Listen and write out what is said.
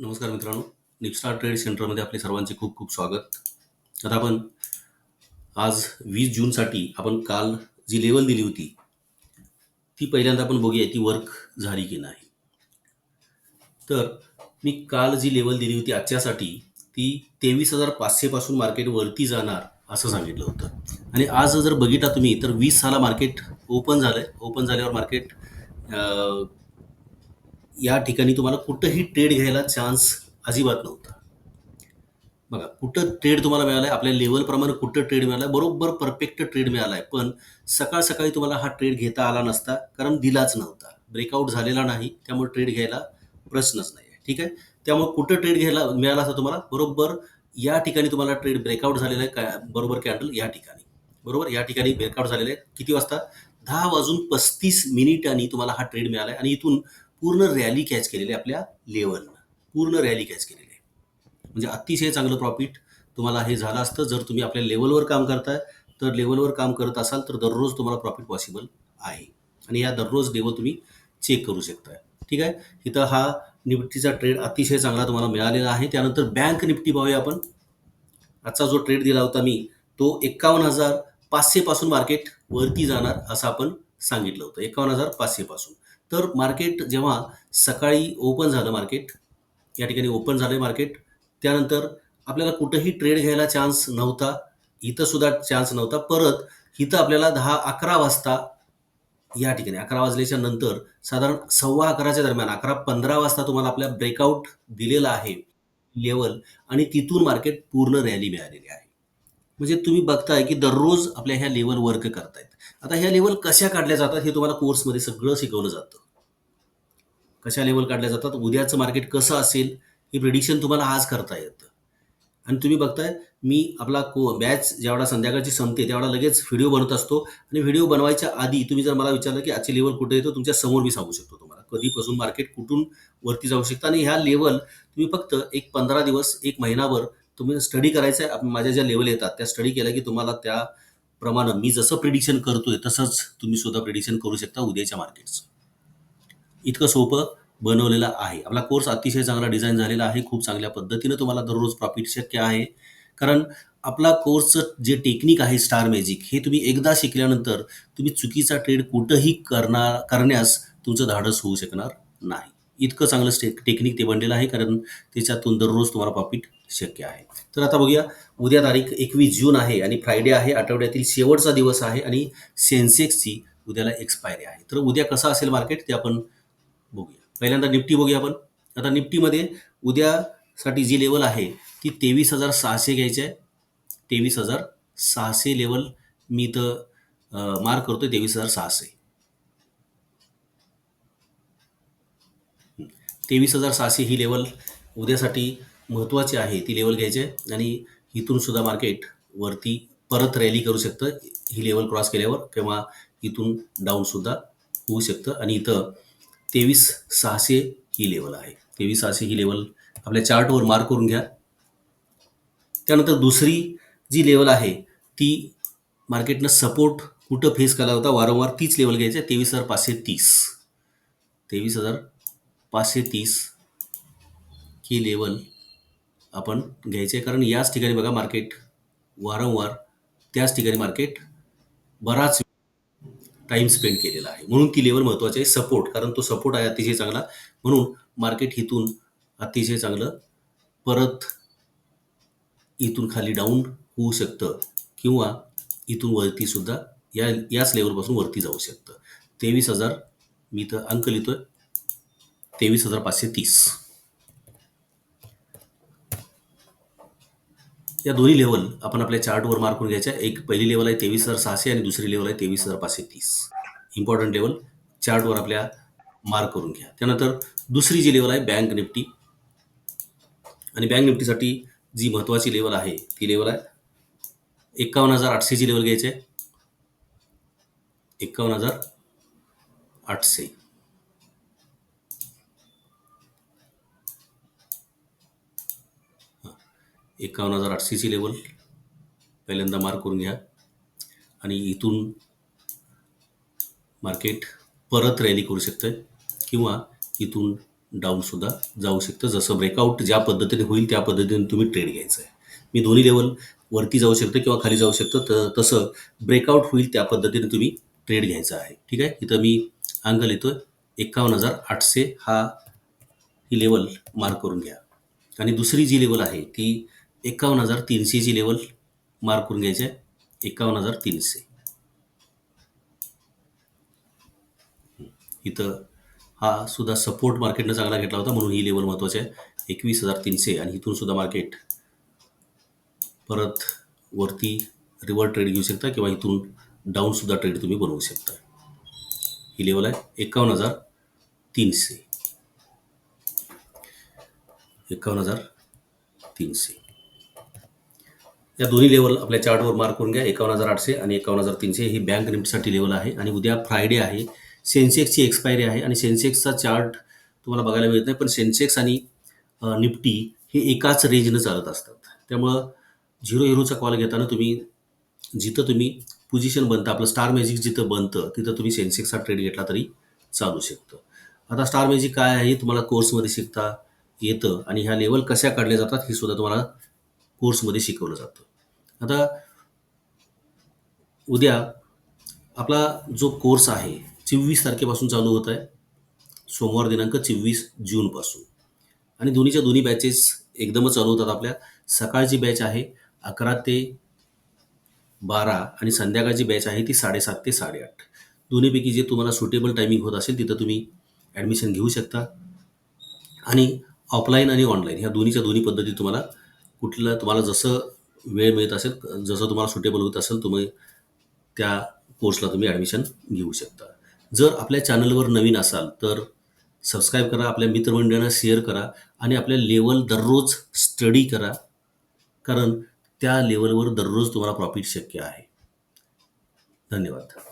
नमस्कार मित्रांनो. निपस्टार ट्रेड सेंटरमध्ये आपले सर्वांचे खूप खूप स्वागत. आता आपण आज वीस जूनसाठी आपण काल जी लेवल दिली होती ती पहिल्यांदा आपण बघूया ती वर्क झाली की नाही. तर मी काल जी लेवल दिली होती आजच्यासाठी ती तेवीस हजार पाचशेपासून मार्केट वरती जाणार असं सांगितलं होतं. आणि आज जर बघितला तुम्ही तर वीस साला मार्केट ओपन झालं ओपन झाल्यावर मार्केट या ठिकाणी तुम्हाला कुठंही ट्रेड घ्यायला चान्स अजिबात नव्हता. बघा कुठं ट्रेड तुम्हाला मिळाला आहे आपल्या लेवलप्रमाणे कुठं ट्रेड मिळाला आहे बरोबर परफेक्ट ट्रेड मिळाला आहे पण सकाळ सकाळी तुम्हाला हा ट्रेड घेता आला नसता कारण दिलाच नव्हता. ब्रेकआउट झालेला नाही त्यामुळे ट्रेड घ्यायला प्रश्नच नाही आहे ठीक आहे? त्यामुळे कुठं ट्रेड घ्यायला मिळाला असता तुम्हाला बरोबर या ठिकाणी तुम्हाला ट्रेड ब्रेकआउट झालेला आहे का बरोबर कॅन्डल या ठिकाणी. बरोबर? या ठिकाणी ब्रेकआउट झालेलं आहे. किती वाजता? दहा वाजून पस्तीस मिनिटांनी तुम्हाला हा ट्रेड मिळाला आहे आणि इथून पूर्ण रॅली कॅच केलेली आहे आपल्या लेवलनं पूर्ण रॅली कॅच केलेली. आहे म्हणजे अतिशय चांगलं प्रॉफिट तुम्हाला हे झालं असतं. जर तुम्ही आपल्या लेवलवर काम करताय तर लेवलवर काम करत असाल तर दररोज तुम्हाला प्रॉफिट पॉसिबल आहे. आणि या दररोज लेवल तुम्ही चेक करू शकताय. ठीक आहे? इथं हा निफ्टीचा ट्रेड अतिशय चांगला तुम्हाला मिळालेला आहे. त्यानंतर बँक निफ्टी पाहूया आपण. आजचा जो ट्रेड दिला होता मी तो एक्कावन्न हजार पाचशेपासून मार्केट वरती जाणार असं आपण सांगितलं होतं. एक्कावन्न हजार पाचशेपासून तर मार्केट जेव्हा सकाळी ओपन झालं मार्केट या ठिकाणी ओपन झालं मार्केट त्यानंतर आपल्याला कुठंही ट्रेड घ्यायला चान्स नव्हता इथंसुद्धा चान्स नव्हता. परत इथं आपल्याला दहा अकरा वाजता या ठिकाणी अकरा वाजल्याच्या नंतर साधारण सव्वा अकराच्या दरम्यान अकरा पंधरा वाजता तुम्हाला आपल्या ब्रेकआउट दिलेला आहे लेवल आणि तिथून मार्केट पूर्ण रॅली मिळालेली आहे. म्हणजे तुम्ही बघताय की दररोज आपल्या ह्या लेवल वर्क करतायत. आता ह्या लेवल कशा काढल्या जातात हे तुम्हाला कोर्समध्ये सगळं शिकवलं जातं. कशा लेवल काढल्या जातात? उद्याचं मार्केट कसं असेल? हे प्रिडिक्शन तुम्हाला आज करता येतं. आणि तुम्ही बघताय मी आपला को बॅच ज्यावेळा संध्याकाळची संपते त्यावेळा लगेच व्हिडिओ बनवत असतो. आणि व्हिडिओ बनवायच्या आधी तुम्ही जर मला विचारलं की आजची लेवल कुठे येतो तुमच्यासमोर मी सांगू शकतो तुम्हाला. कधीपासून मार्केट कुठून वरती जाऊ शकतं? आणि ह्या लेवल तुम्ही फक्त एक पंधरा दिवस एक महिनाभर तुम्ही स्टडी करायचं आहे माझ्या ज्या लेवल येतात त्या स्टडी केल्या की तुम्हाला त्या प्रमाणे मी जसं प्रिडिक्शन करतोय तसंच तुम्ही सुद्धा प्रिडिक्शन करू शकता उद्याच्या मार्केटचं इतकं सोपं बनवलेलं आहे. आपला कोर्स अतिशय चांगला डिझाईन झालेला आहे खूप चांगल्या पद्धतीनं तुम्हाला दररोज प्रॉफिट शक्य आहे. कारण आपला कोर्सचं जे टेक्निक आहे स्टार मॅजिक हे तुम्ही एकदा शिकल्यानंतर तुम्ही चुकीचा ट्रेड कुठंही करणार करण्यास तुमचं धाडस होऊ शकणार नाही. इतकं चांगलं स्टे टेक्निक ते बनलेलं आहे कारण त्याच्यातून दररोज तुम्हाला प्रॉफिट शक्य आहे. तर आता बघूया उद्या तारीख एकवीस जून आहे आणि फ्रायडे आहे आठवड्यातील शेवटचा दिवस आहे आणि सेन्सेक्सची उद्याला एक्सपायरी आहे. तर उद्या कसं असेल मार्केट ते आपण बघूया. पहिल्यांदा निफ्टी बघूया आपण. आता निफ्टीमध्ये उद्यासाठी जी लेवल आहे ती तेवीस हजार सहाशे घ्यायची आहे. तेवीस हजार सहाशे लेवल मी इथं मार्क करतो आहे तेवीस हजार सहाशे. तेवीस हजार सहाशे ही लेवल उद्यासाठी महत्त्वाची आहे. ती लेवल घ्यायची आहे आणि इथून सुद्धा मार्केट वरती परत रॅली करू शकतं. ही लेवल क्रॉस केल्यावर किंवा इथून डाऊनसुद्धा होऊ शकतं. आणि इथं तेवीस सहाशे ही लेवल आहे. तेवीस सहाशे ही लेवल आपल्या चार्टवर मार्क करून घ्या. त्यानंतर दुसरी जी लेवल आहे ती मार्केटनं सपोर्ट कुठं फेस केला होता? वारंवार तीच लेवल घ्यायची आहे. तेवीस हजार पाचशे तीस. तेवीस हजार पाचशे तीस ही लेवल आपण घ्यायचे. आहे कारण याच ठिकाणी बघा मार्केट वारंवार त्याच ठिकाणी मार्केट बराच टाईम स्पेंड केलेला आहे. म्हणून ती लेवल महत्त्वाची आहे. सपोर्ट कारण तो सपोर्ट आहे अतिशय चांगला. म्हणून मार्केट इथून अतिशय चांगलं परत इथून खाली डाऊन होऊ शकतं किंवा इथून वरती सुद्धा या याच लेवलपासून वरती जाऊ शकतं. तेवीस हजार मी तर अंक लिहितोय. तेवीस हजार पाचशे तीस. या दोन्ही लेवल आपण आपल्या चार्टवर मार्क करून घ्यायच्या. एक पहिली लेवल आहे तेवीस हजार सहाशे आणि दुसरी लेवल आहे तेवीस हजार पाचशे तीस. इम्पॉर्टंट लेवल चार्टवर आपल्या मार्क करून घ्या. त्यानंतर दुसरी जी लेवल आहे बँक निफ्टी आणि बँक निफ्टीसाठी जी महत्त्वाची लेवल आहे ती लेवल आहे एक्कावन्न हजार आठशेची लेवल घ्यायची आहे. एक्कावन्न हजार आठशे. एकावन्न हजार आठशेची लेवल पहिल्यांदा मार्क करून घ्या. आणि इथून मार्केट परत रॅली करू शकतं किंवा इथून डाऊनसुद्धा जाऊ शकतं. जसं ब्रेकआउट ज्या पद्धतीने होईल त्या पद्धतीने तुम्ही ट्रेड घ्यायचं आहे मी दोन्ही लेवल वरती जाऊ शकतं किंवा खाली जाऊ शकतं तर तसं ब्रेकआउट होईल त्या पद्धतीने तुम्ही ट्रेड घ्यायचा आहे. ठीक आहे? इथं मी अंक लिहितो एकावन्न हजार आठशे हा ही लेवल मार्क करून घ्या. आणि दुसरी जी लेवल आहे ती एकावन्न हजार तीनशेची लेवल मार्क करून घ्यायची. आहे एकावन्न हजार तीनशे. इथं हा सुद्धा सपोर्ट मार्केटनं चांगला घेतला होता म्हणून ही लेवल महत्त्वाची आहे. एकवीस हजार तीनशे आणि इथून सुद्धा मार्केट परत वरती रिव्हर ट्रेड घेऊ शकता किंवा इथून डाऊनसुद्धा ट्रेड तुम्ही बनवू शकता. ही लेवल आहे एकावन्न हजार तीनशे. एकावन्न हजार तीनशे. या दोन्ही लेवल आपल्या चार्टवर मार्क करून घ्या. एकावन्न हजार आठशे आणि एकावन्न हजार तीनशे ही बँक निफ्टसाठी लेवल आहे. आणि उद्या फ्रायडे आहे. सेन्सेक्सची एक्सपायरी आहे. आणि सेन्सेक्सचा चार्ट तुम्हाला बघायला मिळत नाही पण सेन्सेक्स आणि निफ्टी हे एकाच रेंजनं चालत असतात. त्यामुळं झिरो हिरोचा कॉल घेताना तुम्ही जिथं तुम्ही पोझिशन बनतं आपलं स्टार मॅजिक जिथं बनतं तिथं तुम्ही सेन्सेक्सचा ट्रेड घेतला तरी चालू शकतं. आता स्टार मॅजिक काय आहे हे तुम्हाला कोर्समध्ये शिकता येतं. आणि ह्या लेवल कशा काढल्या जातात हे सुद्धा तुम्हाला कोर्समध्ये शिकवलं जातं. आता उद्या आपला जो कोर्स आहे चोवीस तारखेपासून चालू होत आहे. सोमवार दिनांक चोवीस जूनपासून. आणि दोन्हीच्या दोन्ही बॅचेस एकदमच चालू होतात आपल्या. सकाळची बॅच आहे अकरा ते बारा आणि संध्याकाळची बॅच आहे ती साडेसात ते साडेआठ. दोन्हीपैकी जे तुम्हाला सुटेबल टायमिंग होत असेल तिथं तुम्ही ॲडमिशन घेऊ शकता. आणि ऑफलाईन आणि ऑनलाईन ह्या दोन्हीच्या दोन्ही पद्धती तुम्हाला कुठलं तुम्हाला जसं वेळ मिळत असेल जसं तुम्हाला सुटेबल होत असेल तुम्ही त्या कोर्सला तुम्ही ॲडमिशन घेऊ शकता. जर आपल्या चॅनलवर नवीन असाल तर सबस्क्राईब करा आपल्या मित्रमंडळींना शेअर करा आणि आपल्या लेवल दररोज स्टडी करा. कारण त्या लेवलवर दररोज तुम्हाला प्रॉफिट शक्य आहे. धन्यवाद.